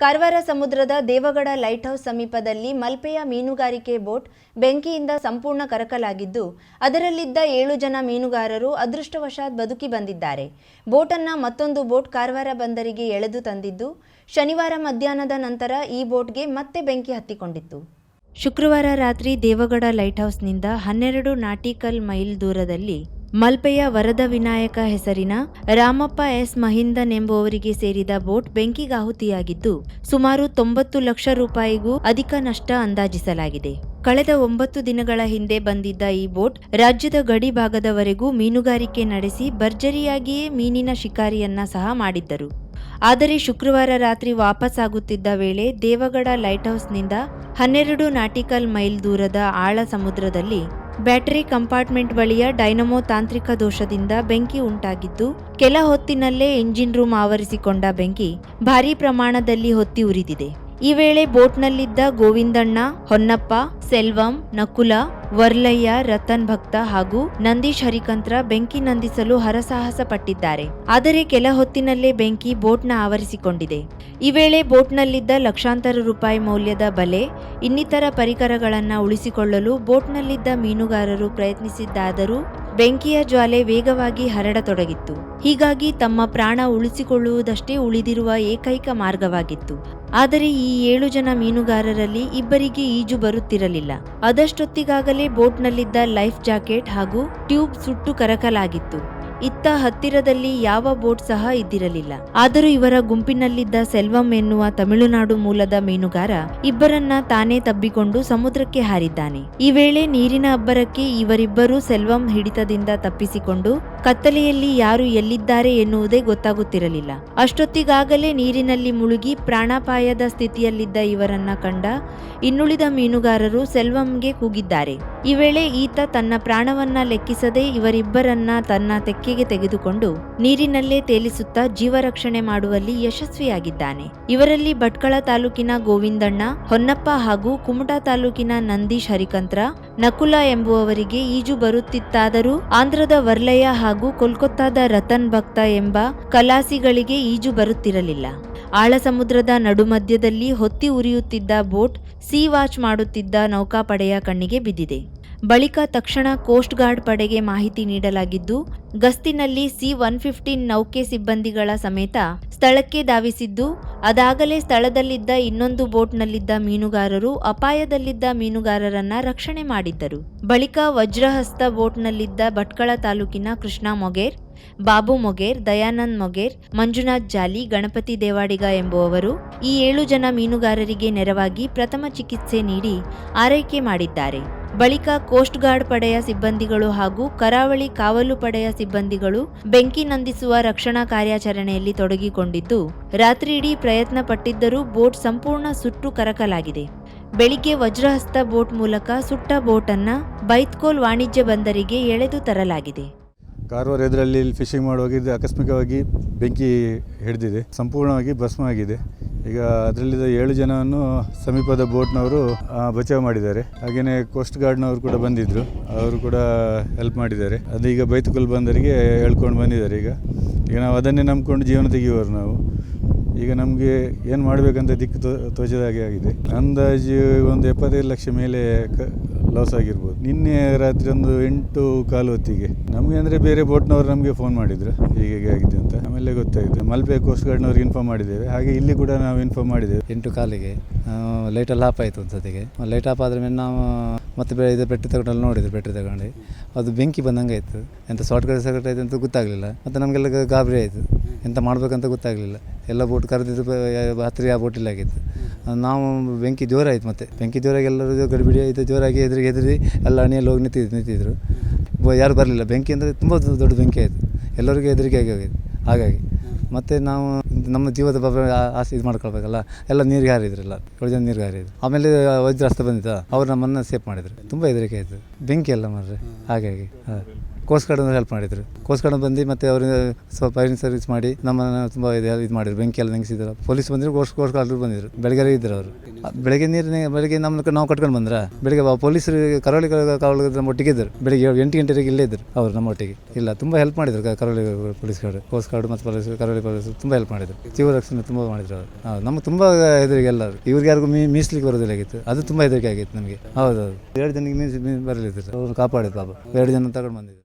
ಕಾರವಾರ ಸಮುದ್ರದ Deogarh light house ಸಮೀಪದಲ್ಲಿ ಮಲ್ಪೆಯ ಮೀನುಗಾರಿಕೆ ಬೋಟ್ ಬೆಂಕಿಯಿಂದ ಸಂಪೂರ್ಣ ಕರಕಲಾಗಿದ್ದು, ಅದರಲ್ಲಿದ್ದ ಏಳು ಜನ ಮೀನುಗಾರರು ಅದೃಷ್ಟವಶಾತ್ ಬದುಕಿ ಬಂದಿದ್ದಾರೆ. ಬೋಟನ್ನ ಮತ್ತೊಂದು ಬೋಟ್ ಕಾರವಾರ ಬಂದರಿಗೆ ಎಳೆದು ತಂದಿದ್ದು, ಶನಿವಾರ ಮಧ್ಯಾಹ್ನದ ನಂತರ ಈ ಬೋಟ್ಗೆ ಮತ್ತೆ ಬೆಂಕಿ ಹತ್ತಿಕೊಂಡಿತ್ತು. ಶುಕ್ರವಾರ ರಾತ್ರಿ ದೇವಗಡ ಲೈಟ್ ಹೌಸ್ನಿಂದ ಹನ್ನೆರಡು ನಾಟಿಕಲ್ ಮೈಲ್ ದೂರದಲ್ಲಿ ಮಲ್ಪೆಯ ವರದ ವಿನಾಯಕ ಹೆಸರಿನ ರಾಮಪ್ಪ ಎಸ್ ಮಹಿಂದನ್ ಎಂಬುವರಿಗೆ ಸೇರಿದ ಬೋಟ್ ಬೆಂಕಿಗಾಹುತಿಯಾಗಿದ್ದು ಸುಮಾರು ತೊಂಬತ್ತು ಲಕ್ಷ ರೂಪಾಯಿಗೂ ಅಧಿಕ ನಷ್ಟ ಅಂದಾಜಿಸಲಾಗಿದೆ. ಕಳೆದ ಒಂಬತ್ತು ದಿನಗಳ ಹಿಂದೆ ಬಂದಿದ್ದ ಈ ಬೋಟ್ ರಾಜ್ಯದ ಗಡಿ ಭಾಗದವರೆಗೂ ಮೀನುಗಾರಿಕೆ ನಡೆಸಿ ಭರ್ಜರಿಯಾಗಿಯೇ ಮೀನಿನ ಶಿಕಾರಿಯನ್ನ ಸಹ ಮಾಡಿದ್ದರು. ಆದರೆ ಶುಕ್ರವಾರ ರಾತ್ರಿ ವಾಪಸ್ಸಾಗುತ್ತಿದ್ದ ವೇಳೆ ದೇವಗಡ ಲೈಟ್ ಹೌಸ್ನಿಂದ ಹನ್ನೆರಡು ನಾಟಿಕಲ್ ಮೈಲ್ ದೂರದ ಆಳ ಸಮುದ್ರದಲ್ಲಿ ಬ್ಯಾಟರಿ ಕಂಪಾರ್ಟ್ಮೆಂಟ್ ಬಳಿಯ ಡೈನಮೋ ತಾಂತ್ರಿಕ ದೋಷದಿಂದ ಬೆಂಕಿ ಉಂಟಾಗಿದ್ದು, ಕೆಲ ಹೊತ್ತಿನಲ್ಲೇ ಎಂಜಿನ್ ರೂಮ್ ಆವರಿಸಿಕೊಂಡ ಬೆಂಕಿ ಭಾರೀ ಪ್ರಮಾಣದಲ್ಲಿ ಹೊತ್ತಿ ಉರಿದಿದೆ. ಈ ವೇಳೆ ಬೋಟ್ನಲ್ಲಿದ್ದ ಗೋವಿಂದಣ್ಣ, ಹೊನ್ನಪ್ಪ, ಸೆಲ್ವಂ, ನಕುಲ, ವರ್ಲಯ್ಯ, ರತನ್ ಭಕ್ತ ಹಾಗೂ ನಂದೀಶ್ ಹರಿಕಂತ್ರ ಬೆಂಕಿ ನಂದಿಸಲು ಹರಸಾಹಸ ಪಟ್ಟಿದ್ದಾರೆ. ಆದರೆ ಕೆಲ ಹೊತ್ತಿನಲ್ಲೇ ಬೆಂಕಿ ಬೋಟ್ನ ಆವರಿಸಿಕೊಂಡಿದೆ. ಈ ವೇಳೆ ಬೋಟ್ನಲ್ಲಿದ್ದ ಲಕ್ಷಾಂತರ ರೂಪಾಯಿ ಮೌಲ್ಯದ ಬಲೆ, ಇನ್ನಿತರ ಪರಿಕರಗಳನ್ನು ಉಳಿಸಿಕೊಳ್ಳಲು ಬೋಟ್ನಲ್ಲಿದ್ದ ಮೀನುಗಾರರು ಪ್ರಯತ್ನಿಸಿದ್ದಾದರೂ ಬೆಂಕಿಯ ಜ್ವಾಲೆ ವೇಗವಾಗಿ ಹರಡತೊಡಗಿತ್ತು. ಹೀಗಾಗಿ ತಮ್ಮ ಪ್ರಾಣ ಉಳಿಸಿಕೊಳ್ಳುವುದಷ್ಟೇ ಉಳಿದಿರುವ ಏಕೈಕ ಮಾರ್ಗವಾಗಿತ್ತು. ಆದರೆ ಈ ಏಳು ಜನ ಮೀನುಗಾರರಲ್ಲಿ ಇಬ್ಬರಿಗೆ ಈಜು ಬರುತ್ತಿರಲಿಲ್ಲ. ಅದಷ್ಟೊತ್ತಿಗಾಗಲೇ ಬೋಟ್ನಲ್ಲಿದ್ದ ಲೈಫ್ ಜಾಕೆಟ್ ಹಾಗೂ ಟ್ಯೂಬ್ ಸುಟ್ಟು ಕರಕಲಾಗಿತ್ತು. ಇತ್ತ ಹತ್ತಿರದಲ್ಲಿ ಯಾವ ಬೋಟ್ ಸಹ ಇದ್ದಿರಲಿಲ್ಲ. ಆದರೂ ಇವರ ಗುಂಪಿನಲ್ಲಿದ್ದ ಸೆಲ್ವಂ ಎನ್ನುವ ತಮಿಳುನಾಡು ಮೂಲದ ಮೀನುಗಾರ ಇಬ್ಬರನ್ನ ತಾನೇ ತಬ್ಬಿಕೊಂಡು ಸಮುದ್ರಕ್ಕೆ ಹಾರಿದ್ದಾನೆ. ಈ ವೇಳೆ ನೀರಿನ ಅಬ್ಬರಕ್ಕೆ ಇವರಿಬ್ಬರೂ ಸೆಲ್ವಂ ಹಿಡಿತದಿಂದ ತಪ್ಪಿಸಿಕೊಂಡು ಕತ್ತಲೆಯಲ್ಲಿ ಯಾರು ಎಲ್ಲಿದ್ದಾರೆ ಎನ್ನುವುದೇ ಗೊತ್ತಾಗುತ್ತಿರಲಿಲ್ಲ. ಅಷ್ಟೊತ್ತಿಗಾಗಲೇ ನೀರಿನಲ್ಲಿ ಮುಳುಗಿ ಪ್ರಾಣಾಪಾಯದ ಸ್ಥಿತಿಯಲ್ಲಿದ್ದ ಇವರನ್ನ ಕಂಡ ಇನ್ನುಳಿದ ಮೀನುಗಾರರು ಸೆಲ್ವಂಗೆ ಕೂಗಿದ್ದಾರೆ. ಈ ವೇಳೆ ಈತ ತನ್ನ ಪ್ರಾಣವನ್ನ ಲೆಕ್ಕಿಸದೆ ಇವರಿಬ್ಬರನ್ನ ತನ್ನ ತೆಕ್ಕೆಗೆ ತೆಗೆದುಕೊಂಡು ನೀರಿನಲ್ಲೇ ತೇಲಿಸುತ್ತಾ ಜೀವರಕ್ಷಣೆ ಮಾಡುವಲ್ಲಿ ಯಶಸ್ವಿಯಾಗಿದ್ದಾನೆ. ಇವರಲ್ಲಿ ಭಟ್ಕಳ ತಾಲೂಕಿನ ಗೋವಿಂದಣ್ಣ, ಹೊನ್ನಪ್ಪ ಹಾಗೂ ಕುಮಟಾ ತಾಲೂಕಿನ ನಂದೀಶ್ ಹರಿಕಂತ್ರ, ನಕುಲ ಎಂಬುವವರಿಗೆ ಈಜು ಬರುತ್ತಿತ್ತಾದರೂ ಆಂಧ್ರದ ವರ್ಲಯ ಹಾಗೂ ಕೋಲ್ಕತ್ತಾದ ರತನ್ ಭಕ್ತ ಎಂಬ ಕಲಾಸಿಗಳಿಗೆ ಈಜು ಬರುತ್ತಿರಲಿಲ್ಲ. ಆಳ ಸಮುದ್ರದ ನಡುಮಧ್ಯದಲ್ಲಿ ಹೊತ್ತಿ ಉರಿಯುತ್ತಿದ್ದ ಬೋಟ್, ಸೀ ವಾಚ್ ಮಾಡುತ್ತಿದ್ದ ನೌಕಾಪಡೆಯ ಕಣ್ಣಿಗೆ ಬಿದ್ದಿದೆ. ಬಳಿಕ ತಕ್ಷಣ ಕೋಸ್ಟ್ ಗಾರ್ಡ್ ಪಡೆಗೆ ಮಾಹಿತಿ ನೀಡಲಾಗಿದ್ದು, ಗಸ್ತಿನಲ್ಲಿ ಸಿ ಒನ್ ಫಿಫ್ಟೀನ್ ನೌಕೆ ಸಿಬ್ಬಂದಿಗಳ ಸಮೇತ ಸ್ಥಳಕ್ಕೆ ಧಾವಿಸಿದ್ದು, ಅದಾಗಲೇ ಸ್ಥಳದಲ್ಲಿದ್ದ ಇನ್ನೊಂದು ಬೋಟ್ನಲ್ಲಿದ್ದ ಮೀನುಗಾರರು ಅಪಾಯದಲ್ಲಿದ್ದ ಮೀನುಗಾರರನ್ನ ರಕ್ಷಣೆ ಮಾಡಿದ್ದರು. ಬಳಿಕ ವಜ್ರಹಸ್ತ ಬೋಟ್ನಲ್ಲಿದ್ದ ಭಟ್ಕಳ ತಾಲೂಕಿನ ಕೃಷ್ಣ ಮೊಗೇರ್ ಬಾಬು ಮೊಗೇರ್, ದಯಾನಂದ್ ಮೊಗೇರ್, ಮಂಜುನಾಥ್ ಜಾಲಿ, ಗಣಪತಿ ದೇವಾಡಿಗ ಎಂಬುವವರು ಈ ಏಳು ಜನ ಮೀನುಗಾರರಿಗೆ ನೆರವಾಗಿ ಪ್ರಥಮ ಚಿಕಿತ್ಸೆ ನೀಡಿ ಆರೈಕೆ ಮಾಡಿದ್ದಾರೆ. ಬಳಿಕ ಕೋಸ್ಟ್ ಗಾರ್ಡ್ ಪಡೆಯ ಸಿಬ್ಬಂದಿಗಳು ಹಾಗೂ ಕರಾವಳಿ ಕಾವಲು ಪಡೆಯ ಸಿಬ್ಬಂದಿಗಳು ಬೆಂಕಿ ನಂದಿಸುವ ರಕ್ಷಣಾ ಕಾರ್ಯಾಚರಣೆಯಲ್ಲಿ ತೊಡಗಿಕೊಂಡಿದ್ದು ರಾತ್ರಿಯಿಡೀ ಪ್ರಯತ್ನ ಪಟ್ಟಿದ್ದರೂ ಬೋಟ್ ಸಂಪೂರ್ಣ ಸುಟ್ಟು ಕರಕಲಾಗಿದೆ. ಬೆಳಿಗ್ಗೆ ವಜ್ರಹಸ್ತ ಬೋಟ್ ಮೂಲಕ ಸುಟ್ಟ ಬೋಟನ್ನ ಬೈತ್ಕೋಲ್ ವಾಣಿಜ್ಯ ಬಂದರಿಗೆ ಎಳೆದು ತರಲಾಗಿದೆ. ಕಾರವಾರ ಎದುರಲ್ಲಿ ಫಿಶಿಂಗ್ ಮಾಡುವಾಗ ಆಕಸ್ಮಿಕವಾಗಿ ಬೆಂಕಿ ಹಿಡಿದಿದೆ. ಸಂಪೂರ್ಣವಾಗಿ ಭಸ್ಮ ಆಗಿದೆ ಈಗ ಅದರಲ್ಲಿದ್ದ ಏಳು ಜನವನ್ನು ಸಮೀಪದ ಬೋಟ್ನವರು ಬಚಾವ್ ಮಾಡಿದ್ದಾರೆ. ಹಾಗೆಯೇ ಕೋಸ್ಟ್ ಗಾರ್ಡ್ನವರು ಕೂಡ ಬಂದಿದ್ದರು ಅವರು ಕೂಡ ಹೆಲ್ಪ್ ಮಾಡಿದ್ದಾರೆ. ಅದು ಈಗ ಬೈತುಕಲ್ ಬಂದರಿಗೆ ಹೇಳ್ಕೊಂಡು ಬಂದಿದ್ದಾರೆ ಈಗ. ಈಗ ನಾವು ಅದನ್ನೇ ನಂಬ್ಕೊಂಡು ಜೀವನ ತೆಗೆಯುವರು ನಾವು. ಈಗ ನಮಗೆ ಏನು ಮಾಡಬೇಕಂತ ದಿಕ್ಕು ತೋ ತೋಚದ ಹಾಗೆ ಆಗಿದೆ. ಅಂದಾಜು ಒಂದು ಎಪ್ಪತ್ತೈದು ಲಕ್ಷ ಮೇಲೆ ಕ ಲಾಸ್ ಆಗಿರ್ಬೋದು. ನಿನ್ನೆ ರಾತ್ರಿ ಒಂದು ಎಂಟು ಕಾಲು ಹೊತ್ತಿಗೆ. ನಮಗೆ ಅಂದರೆ ಬೇರೆ ಬೋಟ್ನವರು ನಮಗೆ ಫೋನ್ ಮಾಡಿದರು. ಹೀಗೆ ಹೀಗೆ ಆಗಿದೆ ಅಂತ. ಆಮೇಲೆ ಗೊತ್ತಾಯಿತು. ಮಲ್ಪೆ ಕೋಸ್ಟ್ ಗಾರ್ಡ್ನವ್ರಿಗೆ ಇನ್ಫಾರ್ಮ್ ಮಾಡಿದ್ದೇವೆ. ಹಾಗೆ ಇಲ್ಲಿ ಕೂಡ ನಾವು ಇನ್ಫಾರ್ಮ್ ಮಾಡಿದ್ದೇವೆ. ಎಂಟು ಕಾಲಿಗೆ. ಲೈಟಲ್ಲಿ ಆಫ್ ಆಯಿತು ಒಂದು ಸತಿಗೆ ಲೈಟ್ ಆಫ್ ಆದ್ರ ಮೇಲೆ ನಾವು ಮತ್ತೆ ಬೇರೆ ಇದು ಪೆಟ್ಟಿ ತಗೊಂಡಲ್ಲಿ ನೋಡಿದ್ರು ಪೆಟ್ಟಿ ತಗೊಂಡು. ಅದು ಬೆಂಕಿ ಬಂದಂಗೆ ಆಯಿತು. ಎಂತ ಶಾರ್ಟ್ ಕಟ್ ಸರ್ಕಟ್ ಆಯಿತು ಅಂತ ಗೊತ್ತಾಗಲಿಲ್ಲ. ಮತ್ತು ನಮಗೆಲ್ಲ ಗಾಬರಿ ಆಯಿತು. ಎಂತ ಮಾಡಬೇಕಂತ ಗೊತ್ತಾಗಲಿಲ್ಲ. ಎಲ್ಲ ಬೋಟ್ ಕರೆದಿದ್ದು ಹತ್ತಿರ ಆ ಬೋಟಿಲ್ಲ ಆಗಿತ್ತು. ನಾವು ಬೆಂಕಿ ಜೋರಾಯಿತು ಮತ್ತೆ. ಬೆಂಕಿ ಜೋರಾಗಿ ಎಲ್ಲರೂ ಗಡಿಬಿಡಿ ಆಯಿತು, ಜೋರಾಗಿ ಎದುರಿಗೆ ಎದುರಿ ಎಲ್ಲ ಅಣಿಯಲ್ಲಿ ಹೋಗಿ ನಿಂತಿದ್ದು ನಿಂತಿದ್ದರು ಯಾರು ಬರಲಿಲ್ಲ. ಬೆಂಕಿ ಅಂದರೆ ತುಂಬ ದೊಡ್ಡ ಬೆಂಕಿ ಆಯಿತು. ಎಲ್ಲರಿಗೂ ಹೆದರಿಕೆ ಆಗಿ ಹೋಗಿದೆ ಹಾಗಾಗಿ. ಮತ್ತು ನಾವು ನಮ್ಮ ಜೀವದ ಬಗ್ಗೆ ಆಸೆ ಇದು ಮಾಡ್ಕೊಳ್ಬೇಕಲ್ಲ. ಎಲ್ಲ ನೀರಿಗೆ ಹಾರಿದ್ರಲ್ಲ. ಏಳು ಜನ ನೀರಿಗೆ ಹಾರಿದ್ರು. ಆಮೇಲೆ ವಜ್ರಾಸ್ತ ಬಂದಿದ್ದ ಅವ್ರು ನಮ್ಮನ್ನು ಸೇಫ್ ಮಾಡಿದ್ರು. ತುಂಬ ಹೆದರಿಕೆ ಆಯಿತು. ಬೆಂಕಿ ಎಲ್ಲ ಮಾಡ್ರಿ ಹಾಗಾಗಿ. ಹಾಂ. ಕೋಸ್ಟ್ ಗಾರ್ಡ್ ಹೆಲ್ಪ್ ಮಾಡಿದ್ರು. ಕೋಸ್ಟ್ ಗಾರ್ಡ್ ಬಂದು ಮತ್ತೆ ಅವರಿಂದ ಸ್ವಲ್ಪ ಫೈರಿಂಗ್ ಸರ್ವಿಸ್ ಮಾಡಿ ನಮ್ಮನ್ನು ತುಂಬ ಇದು ಇದು ಮಾಡಿದ್ರು, ಬೆಂಕಿ ಎಲ್ಲ ನೆಂಗಿಸಿದ್ರು. ಪೊಲೀಸ್ ಬಂದರು ಕೋಸ್ಟ್ ಕೋಸ್ಟ್ ಗಾರ್ಡ್ ಬಂದಿದ್ರು. ಬೆಳಗ್ಗೆ ಇದ್ದರು ಅವರು. ಬೆಳಗ್ಗೆ ನೀರು ಬೆಳಗ್ಗೆ ನಮ್ಮ ನಾವು ಕಟ್ಕೊಂಡು ಬಂದ್ರ? ಬೆಳಗ್ಗೆ ಪೊಲೀಸರು ಕರಾವಳಿ ಕಾವಲು ನಮ್ಮ ಒಟ್ಟಿಗೆ ಇದ್ದರು ಬೆಳಗ್ಗೆ ಎಂಟು ಗಂಟೆಗೆ ಇಲ್ಲೇ ಇದ್ದರು ಅವರು ನಮ್ಮ ಒಟ್ಟಿಗೆ. ಇಲ್ಲ, ತುಂಬ ಹೆಲ್ಪ್ ಮಾಡಿದ್ರು ಕರಾವಳಿ ಪೊಲೀಸ್ ಗಾರ್ಡ್ ಕೋಸ್ಟ್ ಗಾರ್ಡ್ ಮತ್ತು ಪೊಲೀಸ್, ಕರಾವಳಿ ಪೊಲೀಸ್ ತುಂಬ ಹೆಲ್ಪ್ ಮಾಡಿದ್ರು. ಜೀವ ರಕ್ಷಣೆ ತುಂಬ ಮಾಡಿದ್ರು ಅವರು. ನಮ್ಗೆ ತುಂಬ ಹೆದರಿಕೆ ಎಲ್ಲರೂ. ಇವ್ರಿಗೆ ಯಾರಿಗೂ ಮೀ, ಮೀಸ್ಲಿಕ್ಕೆ ಬರೋದಿಲ್ಲ ಆಗಿತ್ತು. ಅದು ತುಂಬ ಹೆದರಿಕೆ ಆಗಿತ್ತು ನಮಗೆ. ಹೌದೌದು. ಎರಡು ಜನಕ್ಕೆ ಮೀಸ್ ಮೀ ಬರಲಿದ್ರು ಅವ್ರು ಕಾಪಾಡಿದ್ರು ಪಾಪ. ಎರಡು ಜನ ತಗೊಂಡು ಬಂದಿದ್ರು.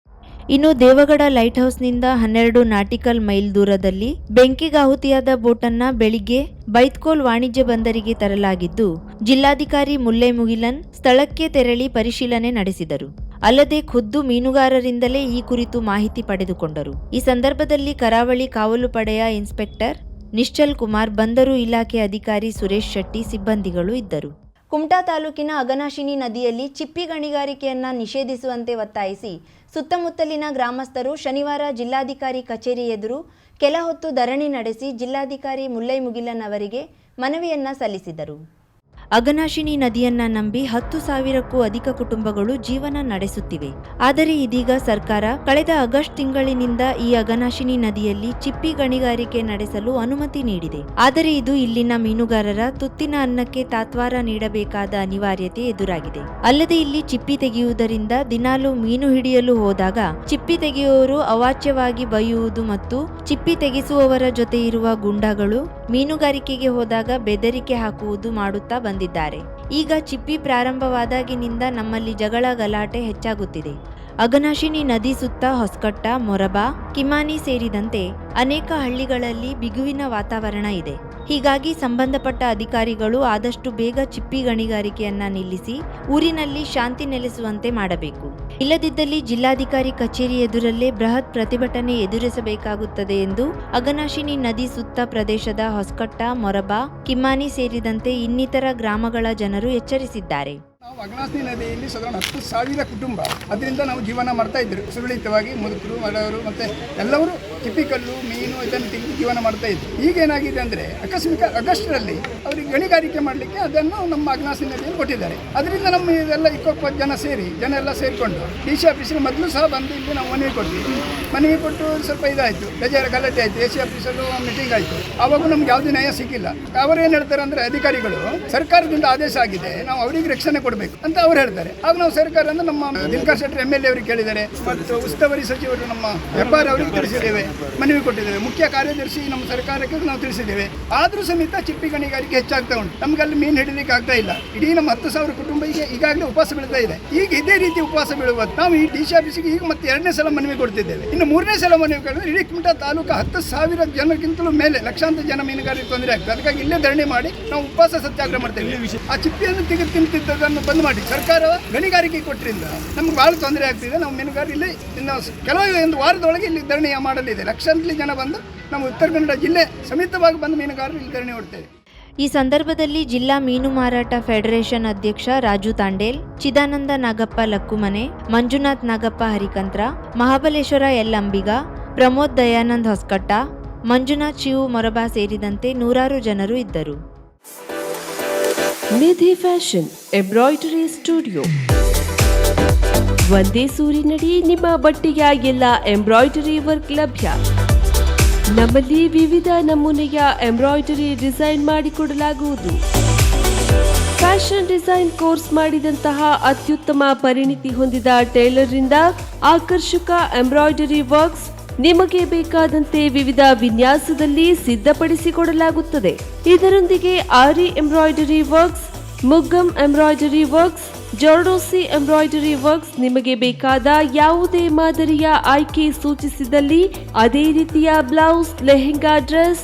ಇನ್ನು ದೇವಗಡ ಲೈಟ್ ಹೌಸ್ನಿಂದ ಹನ್ನೆರಡು ನಾಟಿಕಲ್ ಮೈಲ್ ದೂರದಲ್ಲಿ ಬೆಂಕಿಗಾಹುತಿಯಾದ ಬೋಟನ್ನ ಬೆಳಿಗ್ಗೆ ಬೈತ್ಕೋಲ್ ವಾಣಿಜ್ಯ ಬಂದರಿಗೆ ತರಲಾಗಿದ್ದು, ಜಿಲ್ಲಾಧಿಕಾರಿ ಮುಲ್ಲೆ ಮುಗಿಲನ್ ಸ್ಥಳಕ್ಕೆ ತೆರಳಿ ಪರಿಶೀಲನೆ ನಡೆಸಿದರು. ಅಲ್ಲದೆ ಖುದ್ದು ಮೀನುಗಾರರಿಂದಲೇ ಈ ಕುರಿತು ಮಾಹಿತಿ ಪಡೆದುಕೊಂಡರು. ಈ ಸಂದರ್ಭದಲ್ಲಿ ಕರಾವಳಿ ಕಾವಲು ಪಡೆಯ ಇನ್ಸ್ಪೆಕ್ಟರ್ ನಿಶ್ಚಲ್ ಕುಮಾರ್, ಬಂದರು ಇಲಾಖೆ ಅಧಿಕಾರಿ ಸುರೇಶ್ ಶೆಟ್ಟಿ, ಸಿಬ್ಬಂದಿಗಳು ಇದ್ದರು. ಕುಮಟಾ ತಾಲೂಕಿನ ಅಗನಾಶಿನಿ ನದಿಯಲ್ಲಿ ಚಿಪ್ಪಿ ಗಣಿಗಾರಿಕೆಯನ್ನ ನಿಷೇಧಿಸುವಂತೆ ಒತ್ತಾಯಿಸಿ ಸುತ್ತಮುತ್ತಲಿನ ಗ್ರಾಮಸ್ಥರು ಶನಿವಾರ ಜಿಲ್ಲಾಧಿಕಾರಿ ಕಚೇರಿ ಎದುರು ಕೆಲ ಹೊತ್ತು ಧರಣಿ ನಡೆಸಿ ಜಿಲ್ಲಾಧಿಕಾರಿ ಮುಲ್ಲೈ ಮುಗಿಲನ್ ಅವರಿಗೆ ಮನವಿಯನ್ನ ಸಲ್ಲಿಸಿದರು. ಅಗನಾಶಿನಿ ನದಿಯನ್ನ ನಂಬಿ ಹತ್ತು ಸಾವಿರಕ್ಕೂ ಅಧಿಕ ಕುಟುಂಬಗಳು ಜೀವನ ನಡೆಸುತ್ತಿವೆ. ಆದರೆ ಇದೀಗ ಸರ್ಕಾರ ಕಳೆದ ಆಗಸ್ಟ್ ತಿಂಗಳಿನಿಂದ ಈ ಅಗನಾಶಿನಿ ನದಿಯಲ್ಲಿ ಚಿಪ್ಪಿ ಗಣಿಗಾರಿಕೆ ನಡೆಸಲು ಅನುಮತಿ ನೀಡಿದೆ. ಆದರೆ ಇದು ಇಲ್ಲಿನ ಮೀನುಗಾರರ ತುತ್ತಿನ ಅನ್ನಕ್ಕೆ ತಾತ್ವಾರ ನೀಡಬೇಕಾದ ಅನಿವಾರ್ಯತೆ ಎದುರಾಗಿದೆ. ಅಲ್ಲದೆ ಇಲ್ಲಿ ಚಿಪ್ಪಿ ತೆಗೆಯುವುದರಿಂದ ದಿನಾಲು ಮೀನು ಹಿಡಿಯಲು ಹೋದಾಗ ಚಿಪ್ಪಿ ತೆಗೆಯುವವರು ಅವಾಚ್ಯವಾಗಿ ಬೈಯುವುದು ಮತ್ತು ಚಿಪ್ಪಿ ತೆಗೆಸುವವರ ಜೊತೆ ಇರುವ ಗುಂಡಗಳು ಮೀನುಗಾರಿಕೆಗೆ ಹೋದಾಗ ಬೆದರಿಕೆ ಹಾಕುವುದು ಮಾಡುತ್ತಾ ಬಂದಿದ್ದಾರೆ ಈಗ ಚಿಪ್ಪಿ ಪ್ರಾರಂಭವಾದಾಗಿನಿಂದ ನಮ್ಮಲ್ಲಿ ಜಗಳ ಗಲಾಟೆ ಹೆಚ್ಚಾಗುತ್ತಿದೆ. ಅಗನಾಶಿನಿ ನದಿ ಸುತ್ತ ಹೊಸಕಟ್ಟ, ಮೊರಬಾ, ಕಿಮಾನಿ ಸೇರಿದಂತೆ ಅನೇಕ ಹಳ್ಳಿಗಳಲ್ಲಿ ಬಿಗುವಿನ ವಾತಾವರಣ ಇದೆ. ಹೀಗಾಗಿ ಸಂಬಂಧಪಟ್ಟ ಅಧಿಕಾರಿಗಳು ಆದಷ್ಟು ಬೇಗ ಚಿಪ್ಪಿ ಗಣಿಗಾರಿಕೆಯನ್ನ ನಿಲ್ಲಿಸಿ ಊರಿನಲ್ಲಿ ಶಾಂತಿ ನೆಲೆಸುವಂತೆ ಮಾಡಬೇಕು. ಇಲ್ಲದಿದ್ದಲ್ಲಿ ಜಿಲ್ಲಾಧಿಕಾರಿ ಕಚೇರಿ ಎದುರಲ್ಲೇ ಬೃಹತ್ ಪ್ರತಿಭಟನೆ ಎದುರಿಸಬೇಕಾಗುತ್ತದೆ ಎಂದು ಅಗನಾಶಿನಿ ನದಿ ಸುತ್ತ ಪ್ರದೇಶದ ಹೊಸಕಟ್ಟ, ಮೊರಬಾ, ಕಿಮ್ಮಾನಿ ಸೇರಿದಂತೆ ಇನ್ನಿತರ ಗ್ರಾಮಗಳ ಜನರು ಎಚ್ಚರಿಸಿದ್ದಾರೆ. ನಾವು ಅಗ್ನಾಸ್ನಿ ನದಿಯಲ್ಲಿ ಸಾಧಾರಣ ಹತ್ತು ಸಾವಿರ ಕುಟುಂಬ. ಅದರಿಂದ ನಾವು ಜೀವನ ಮಾಡ್ತಾ ಇದ್ರು ಸುರಳಿತವಾಗಿ ಮುದುಕರು ಮಡವರು ಮತ್ತೆ ಎಲ್ಲರೂ ಕಿಪಿಕಲ್ಲು, ಮೀನು ಇದನ್ನು ತಿಂದು ಜೀವನ ಮಾಡ್ತಾ ಇದ್ರು ಈಗ ಏನಾಗಿದೆ ಅಂದರೆ ಆಕಸ್ಮಿಕ ಆಗಸ್ಟ್ರಲ್ಲಿ ಅವರಿಗೆ ಗಣಿಗಾರಿಕೆ ಮಾಡಲಿಕ್ಕೆ ಅದನ್ನು ನಮ್ಮ ಅಗ್ನಾಸಿ ನದಿಯಲ್ಲಿ ಕೊಟ್ಟಿದ್ದಾರೆ. ಅದರಿಂದ ನಮ್ಮ ಇದೆಲ್ಲ ಇಪ್ಪತ್ತು ಜನ ಸೇರಿ, ಜನ ಎಲ್ಲ ಸೇರಿಕೊಂಡು ಡಿ ಸಿ ಆಫೀಸಲ್ಲಿ ಮೊದಲು ಸಹ ಬಂದು ಇಲ್ಲಿ ನಾವು ಮನವಿ ಕೊಟ್ವಿ. ಮನವಿ ಕೊಟ್ಟು ಸ್ವಲ್ಪ ಇದಾಯಿತು. ಬೇಜಾರ ಗಲಾಟೆ ಆಯ್ತು. ಎ ಸಿ ಆಫೀಸಲ್ಲೂ ಮೀಟಿಂಗ್ ಆಯಿತು. ಅವಾಗ ನಮ್ಗೆ ಯಾವುದೇ ನ್ಯಾಯ ಸಿಕ್ಕಿಲ್ಲ. ಅವರೇನು ಹೇಳ್ತಾರೆ ಅಂದ್ರೆ ಅಧಿಕಾರಿಗಳು ಸರ್ಕಾರದಿಂದ ಆದೇಶ ಆಗಿದೆ. ನಾವು ಅವರಿಗೆ ರಕ್ಷಣೆ ಕೊಡಬೇಕು. ಅಂತ ಅವ್ರು ಹೇಳ್ತಾರೆ. ಆಗ ನಾವು ಸರ್ಕಾರ ಅಂದ್ರೆ ನಮ್ಮ Dinakar Shettar M L A ಅವರಿಗೆ ಕೇಳಿದ್ದಾರೆ. ಮತ್ತು ಉಸ್ತುವಾರಿ ಸಚಿವರು ನಮ್ಮ ಹೆಬ್ಬಾರ್ ಅವರಿಗೆ ತಿಳಿಸಿದ್ದೇವೆ, ಮನವಿ ಕೊಟ್ಟಿದ್ದೇವೆ. ಮುಖ್ಯ ಕಾರ್ಯದರ್ಶಿ ನಮ್ಮ ಸರ್ಕಾರಕ್ಕೆ ನಾವು ತಿಳಿಸಿದ್ದೇವೆ. ಆದರೂ ಸಮೇತ ಚಿಪ್ಪಿ ಗಣಿಗಾರಿಕೆ ಹೆಚ್ಚಾಗ್ತಾ ಉಂಟು. ನಮ್ಗೆ ಅಲ್ಲಿ ಮೀನು ಹಿಡಿಲಿಕ್ಕೆ ಆಗ್ತಾ ಇಲ್ಲ. ಇಡೀ ನಮ್ಮ ಹತ್ತು ಸಾವಿರ ಕುಟುಂಬಕ್ಕೆ ಈಗ ಈಗಾಗಲೇ ಉಪವಾಸ ಬೀಳ್ತಾ ಇದೆ. ಈಗ ಇದೇ ರೀತಿ ಉಪವಾಸ ಬೀಳುವ ನಾವು ಈ ಡಿ ಸಿ ಆಫೀಸಿಗೆ ಈಗ ಮತ್ತೆ ಎರಡನೇ ಸಲ ಮನವಿ ಕೊಡ್ತಿದ್ದೇವೆ. ಇನ್ನು ಮೂರನೇ ಸಲ ಮನವಿ ಕೇಳಿದ್ರೆ ಇಡೀ ಕುಮಟಾ ತಾಲೂಕು ಹತ್ತು ಸಾವಿರ ಜನಕ್ಕಿಂತಲೂ ಮೇಲೆ ಲಕ್ಷಾಂತರ ಜನ ಮೀನುಗಾರರಿಗೆ ತೊಂದರೆ ಆಗ್ತದೆ. ಅದಕ್ಕಾಗಿ ಇಲ್ಲೇ ಧರಣಿ ಮಾಡಿ ನಾವು ಉಪವಾಸ ಸತ್ಯಾಗ್ರಹ ಮಾಡ್ತೇವೆ. ಆ ಚಿಪ್ಪಿಯನ್ನು ತೆಗೆದು ತಿಂತಿದ್ದದನ್ನು ಬಂದ್ ಮಾಡಿ. ಸರ್ಕಾರ ಗಣಿಗಾರಿಕೆ ಕೊಟ್ಟರಿಂದ ನಮ್ಗೆ ಭಾಳ ತೊಂದರೆ ಆಗ್ತಿದೆ. ನಾವು ಮೀನುಗಾರ ಇಲ್ಲಿ ಕೆಲವು ಒಂದು ವಾರದೊಳಗೆ ಇಲ್ಲಿ ಧರಣಿ ಮಾಡಲಿದೆ. ಲಕ್ಷಾಂತರ ಜನ ಬಂದು ನಮ್ಮ ಉತ್ತರ ಕನ್ನಡ ಜಿಲ್ಲೆ ಸಮೇತವಾಗಿ ಬಂದು ಮೀನುಗಾರರು ಇಲ್ಲಿ ಧರಣಿ ಹೊಡ್ತೇವೆ ಈ ಸಂದರ್ಭದಲ್ಲಿ ಜಿಲ್ಲಾ ಮೀನು ಮಾರಾಟ ಫೆಡರೇಷನ್ ಅಧ್ಯಕ್ಷ ರಾಜು ತಾಂಡೇಲ್, ಚಿದಾನಂದ ನಾಗಪ್ಪ ಲಕ್ಕುಮನೆ, ಮಂಜುನಾಥ್ ನಾಗಪ್ಪ ಹರಿಕಂತ್ರ, ಮಹಾಬಲೇಶ್ವರ ಎಲ್ ಅಂಬಿಗ, ಪ್ರಮೋದ್ ದಯಾನಂದ್ ಹೊಸ್ಕಟ್ಟ, ಮಂಜುನಾಥ್ ಶಿವು ಮೊರಬಾ ಸೇರಿದಂತೆ ನೂರಾರು ಜನರು ಇದ್ದರು. Nidhi fashion, embroidery studio. ಒಂದೇ ಸೂರಿನಡಿ ನಿಮ್ಮ ಬಟ್ಟೆಯ ಎಲ್ಲ ಎಂಬ್ರಾಯ್ಡರಿ ವರ್ಕ್ ಲಭ್ಯ. ನಮ್ಮಲ್ಲಿ ವಿವಿಧ ನಮೂನೆಯ ಎಂಬ್ರಾಯ್ಡರಿ ಡಿಸೈನ್ ಮಾಡಿಕೊಡಲಾಗುವುದು ಫ್ಯಾಷನ್ ಡಿಸೈನ್ ಕೋರ್ಸ್ ಮಾಡಿದಂತಹ ಅತ್ಯುತ್ತಮ ಪರಿಣಿತಿ ಹೊಂದಿದ ಟೈಲರ್ ಆಕರ್ಷಕ ಎಂಬ್ರಾಯ್ಡರಿ ವರ್ಕ್ಸ್ ನಿಮಗೆ ಬೇಕಾದಂತೆ ವಿವಿಧ ವಿನ್ಯಾಸದಲ್ಲಿ ಸಿದ್ಧಪಡಿಸಿಕೊಡಲಾಗುತ್ತದೆ. ಇದರೊಂದಿಗೆ Aari embroidery works, Muggam embroidery works, Zardosi embroidery works ನಿಮಗೆ ಬೇಕಾದ ಯಾವುದೇ ಮಾದರಿಯ ಆಯ್ಕೆ ಸೂಚಿಸಿದಲ್ಲಿ ಅದೇ ರೀತಿಯ ಬ್ಲೌಸ್, ಲೆಹೆಂಗಾ ಡ್ರೆಸ್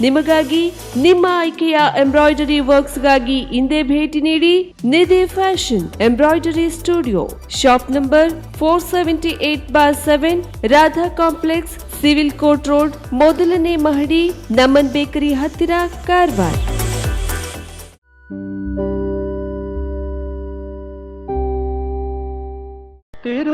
ನಿಮಗಾಗಿ ನಿಮ್ಮ ಆಯ್ಕೆಯ ಎಂಬ್ರಾಯ್ಡರಿ ವರ್ಕ್ಸ್ಗಾಗಿ ಹಿಂದೆ ಭೇಟಿ ನೀಡಿ Nidhi fashion embroidery studio. Shop number four seventy eight bar seven Radha complex, civil court road, ಮೊದಲನೇ ಮಹಡಿ ನಮನ್ ಬೇಕರಿ ಹತ್ತಿರ, ಕಾರವಾರ.